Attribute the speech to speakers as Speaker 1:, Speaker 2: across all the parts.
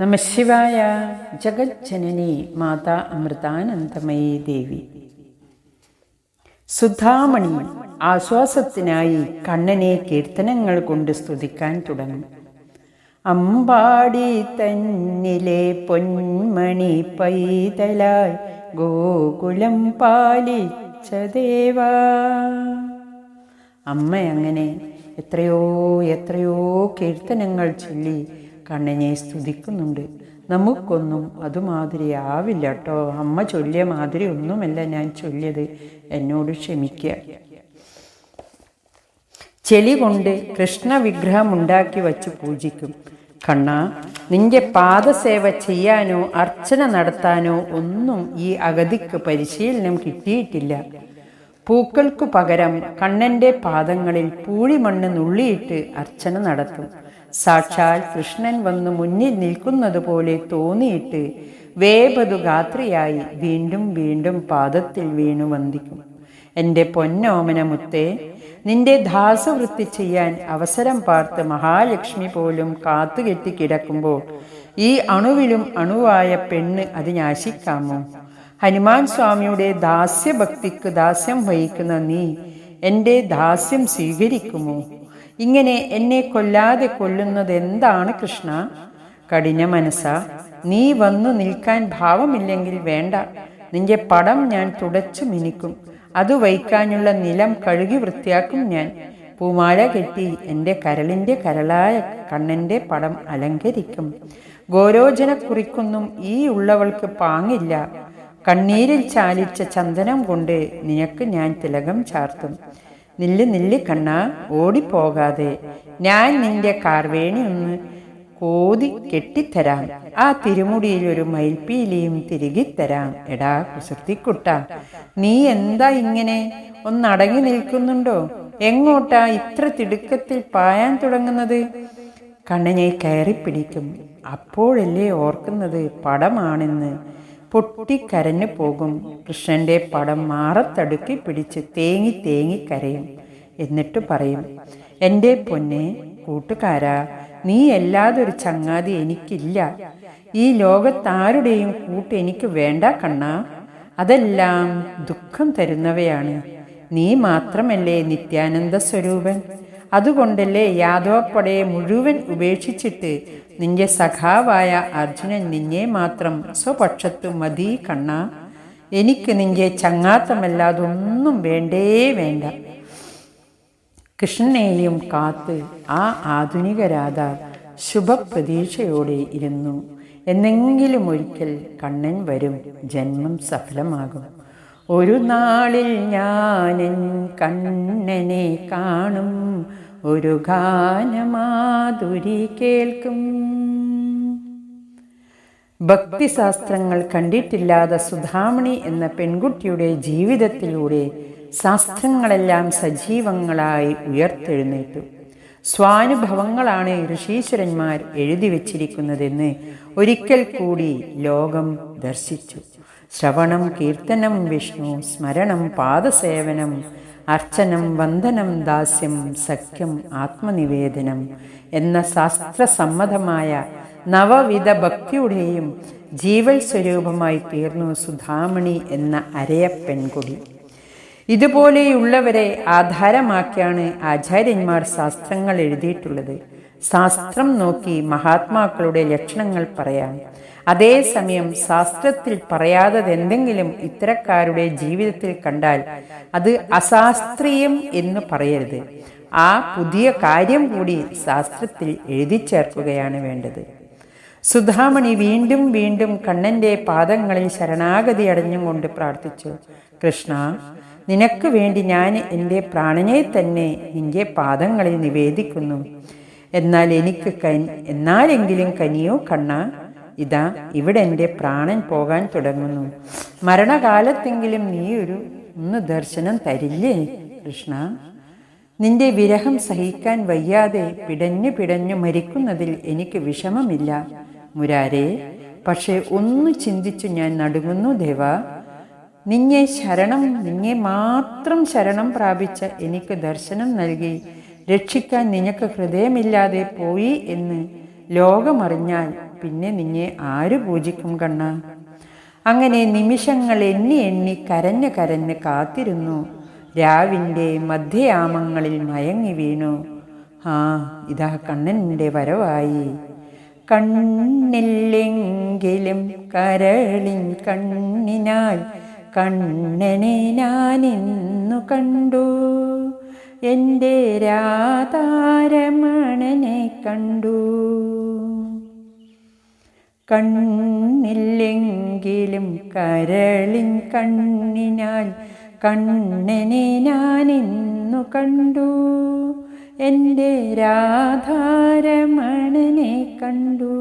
Speaker 1: നമശിവായ ജഗജ്ജനനി മാതാ അമൃതാനന്ദമയീ ദേവി. സുധാമണി ആശ്വാസത്തിനായി കണ്ണനെ കീർത്തനങ്ങൾ കൊണ്ട് സ്തുതിക്കാൻ തുടങ്ങി. അമ്പാടി തന്നിലെ പൊന്മണി പൈതലായി ഗോകുലം പാലിച്ച ദേവാ അമ്മ അങ്ങനെ എത്രയോ എത്രയോ കീർത്തനങ്ങൾ ചൊല്ലി കണ്ണനെ സ്തുതിക്കുന്നുണ്ട്. നമുക്കൊന്നും അതുമാതിരി ആവില്ല കേട്ടോ അമ്മ ചൊല്ലിയ മാതിരി ഒന്നുമല്ല ഞാൻ ചൊല്ലിയത്. എന്നോട് ക്ഷമിക്കുക ചെളി കൊണ്ട് കൃഷ്ണ വിഗ്രഹം ഉണ്ടാക്കി വച്ച് പൂജിക്കും. കണ്ണ നിന്റെ പാദസേവ ചെയ്യാനോ അർച്ചന നടത്താനോ ഒന്നും ഈ അഗതിക്ക് പരിശീലനം കിട്ടിയിട്ടില്ല. പൂക്കൾക്കു പകരം കണ്ണന്റെ പാദങ്ങളിൽ പൂഴിമണ്ണ് നുള്ളിയിട്ട് അർച്ചന നടത്തും. സാക്ഷാൽ കൃഷ്ണൻ വന്ന് മുന്നിൽ നിൽക്കുന്നത് പോലെ തോന്നിയിട്ട് വേപതു ഗാത്രിയായി വീണ്ടും വീണ്ടും പാദത്തിൽ വീണു വന്ദിക്കും. എന്റെ പൊന്നോമനമുത്തേ നിന്റെ ദാസവൃത്തി ചെയ്യാൻ അവസരം പാർത്ത് മഹാലക്ഷ്മി പോലും കാത്തുകെട്ടി കിടക്കുമ്പോൾ ഈ അണുവിലും അണുവായ പെണ്ണ് അത് ഞാശിക്കാമോ ഹനുമാൻ സ്വാമിയുടെ ദാസ്യഭക്തിക്ക് ദാസ്യം വഹിക്കുന്ന നീ എന്റെ ദാസ്യം സ്വീകരിക്കുമോ? ഇങ്ങനെ എന്നെ കൊല്ലാതെ കൊല്ലുന്നത് എന്താണ് കൃഷ്ണ? കഠിന മനസ്സ. നീ വന്നു നിൽക്കാൻ ഭാവമില്ലെങ്കിൽ വേണ്ട. നിന്റെ പടം ഞാൻ തുടച്ചു മിനിക്കും. അത് വയ്ക്കാനുള്ള നിലം കഴുകി വൃത്തിയാക്കും ഞാൻ. പൂമാല കെട്ടി എന്റെ കരളിന്റെ കരളായ കണ്ണന്റെ പടം അലങ്കരിക്കും. ഗോരോചന കുറിക്കൊന്നും ഈ ഉള്ളവൾക്ക് പാങ്ങില്ല. കണ്ണീരിൽ ചാലിച്ച ചന്ദനം കൊണ്ട് നിനക്ക് ഞാൻ തിലകം ചാർത്തും. നില്ല് നില്ല് കണ്ണ ഓടിപ്പോകാതെ. ഞാൻ നിന്റെ കാർവേണി ഒന്ന് കോതി കെട്ടിത്തരാം. ആ തിരുമുടിയിൽ ഒരു മയിൽപ്പീലിയും തരാം എടാ കുസൃത്തിക്കുട്ട നീ എന്താ ഇങ്ങനെ? ഒന്നടങ്ങി നിൽക്കുന്നുണ്ടോ? എങ്ങോട്ടാ ഇത്ര തിടുക്കത്തിൽ പായാൻ തുടങ്ങുന്നത്? കണ്ണനെ കയറി പിടിക്കും അപ്പോഴല്ലേ ഓർക്കുന്നത് പടമാണെന്ന്. പൊട്ടിക്കരഞ്ഞു പോകും. കൃഷ്ണന്റെ പടം മാറത്തടുക്കി പിടിച്ച് തേങ്ങി തേങ്ങി കരയും. എന്നിട്ട് പറയും എന്റെ പൊന്നെ കൂട്ടുകാരാ നീ അല്ലാതൊരു ചങ്ങാതി എനിക്കില്ല. ഈ ലോകത്താരുടെയും കൂട്ട് എനിക്ക് വേണ്ട കണ്ണാ. അതെല്ലാം ദുഃഖം തരുന്നവയാണ്. നീ മാത്രമല്ലേ നിത്യാനന്ദ സ്വരൂപൻ? അതുകൊണ്ടല്ലേ യാദവപ്പടയെ മുഴുവൻ ഉപേക്ഷിച്ചിട്ട് നിന്റെ സഖാവായ അർജുനൻ നിന്നെ മാത്രം സ്വപക്ഷത്തു മതി കണ്ണ. എനിക്ക് നിന്റെ ചങ്ങാത്തമല്ലാതൊന്നും വേണ്ടേ വേണ്ട. കൃഷ്ണനെയും കാത്ത് ആ ആധുനിക രാധ ശുഭപ്രതീക്ഷയോടെ ഇരുന്നു. എന്നെങ്കിലും ഒരിക്കൽ കണ്ണൻ വരും ജന്മം സഫലമാകും. ഒരു നാളിൽ ഞാനൻ കണ്ണനെ കാണും. ഒരു ഗാനമാധുരി കേൾക്കും. ഭക്തിശാസ്ത്രങ്ങൾ കണ്ടിട്ടില്ലാത്ത സുധാമണി എന്ന പെൺകുട്ടിയുടെ ജീവിതത്തിലൂടെ ശാസ്ത്രങ്ങളെല്ലാം സജീവങ്ങളായി ഉയർത്തെഴുന്നേറ്റു. സ്വാനുഭവങ്ങളാണ് ഋഷീശ്വരന്മാർ എഴുതി വച്ചിരിക്കുന്നതെന്ന് ഒരിക്കൽ കൂടി ലോകം ദർശിച്ചു. ശ്രവണം കീർത്തനം വിഷ്ണു സ്മരണം പാദസേവനം അർച്ചനം വന്ദനം ദാസ്യം സഖ്യം ആത്മനിവേദനം എന്ന ശാസ്ത്രസമ്മതമായ നവവിധ ഭക്തിയുടെയും ജീവൽ സ്വരൂപമായി തീർന്നു സുധാമണി എന്ന അരയ പെൺകുടി. ഇതുപോലെയുള്ളവരെ ആധാരമാക്കിയാണ് ആചാര്യന്മാർ ശാസ്ത്രങ്ങൾ എഴുതിയിട്ടുള്ളത്. ശാസ്ത്രം നോക്കി മഹാത്മാക്കളുടെ ലക്ഷണങ്ങൾ പറയാം. അതേസമയം ശാസ്ത്രത്തിൽ പറയാത്തതെന്തെങ്കിലും ഇത്തരക്കാരുടെ ജീവിതത്തിൽ കണ്ടാൽ അത് അശാസ്ത്രീയം എന്ന് പറയരുത്. ആ പുതിയ കാര്യം കൂടി ശാസ്ത്രത്തിൽ എഴുതി ചേർക്കുകയാണ് വേണ്ടത്. സുധാമണി വീണ്ടും വീണ്ടും കണ്ണന്റെ പാദങ്ങളിൽ ശരണാഗതി അടഞ്ഞും കൊണ്ട് പ്രാർത്ഥിച്ചു കൃഷ്ണ നിനക്ക് വേണ്ടി ഞാൻ എന്റെ പ്രാണനെ തന്നെ നിന്റെ പാദങ്ങളിൽ നിവേദിക്കുന്നു. എന്നാൽ എനിക്ക് കൻ എന്നാലെങ്കിലും കനിയോ കണ്ണ? ഇതാ ഇവിടെ എന്റെ പ്രാണൻ പോകാൻ തുടങ്ങുന്നു. മരണകാലത്തെങ്കിലും നീ ഒരു ഒന്ന് ദർശനം തരില്ലേ കൃഷ്ണ? നിന്റെ വിരഹം സഹിക്കാൻ വയ്യാതെ പിടഞ്ഞു പിടഞ്ഞു മരിക്കുന്നതിൽ എനിക്ക് വിഷമമില്ല. മുരാരെ പക്ഷേ ഒന്ന് ചിന്തിച്ചു ഞാൻ നടുങ്ങുന്നു ദേവ. നിന്നെ ശരണം നിന്നെ മാത്രം ശരണം പ്രാപിച്ച എനിക്ക് ദർശനം നൽകി. രക്ഷിക്കാൻ നിനക്ക് ഹൃദയമില്ലാതെ പോയി എന്ന് ലോകമറിഞ്ഞാൽ പിന്നെ നിന്നെ ആര് പൂജിക്കും കണ്ണ? അങ്ങനെ നിമിഷങ്ങൾ എണ്ണി എണ്ണി കരഞ്ഞ് കരഞ്ഞ് കാത്തിരുന്നു. രാവിന്റെ മധ്യയാമങ്ങളിൽ മയങ്ങി വീണു. ആ ഇതാ കണ്ണന്റെ വരവായി. കണ്ണില്ലെങ്കിലും കരളിൻ കണ്ണിനാൽ കണ്ണനെ ഞാനിന്നു കണ്ടു. എന്റെ രാതാരമണനെ കണ്ടു. കണ്ണില്ലെങ്കിലും കരളിൻ കണ്ണിനാൽ കണ്ണനെ ഇന്നു കണ്ടു. എന്റെ രാധാരമണനെ കണ്ടു.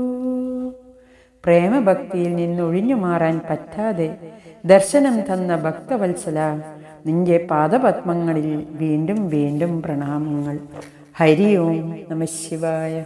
Speaker 1: പ്രേമഭക്തിയിൽ നിന്നൊഴിഞ്ഞു മാറാൻ പറ്റാതെ ദർശനം തന്ന ഭക്തവത്സല നിന്റെ പാദപത്മങ്ങളിൽ വീണ്ടും വീണ്ടും പ്രണാമങ്ങൾ. ഹരി ഓം നമ ശിവായ.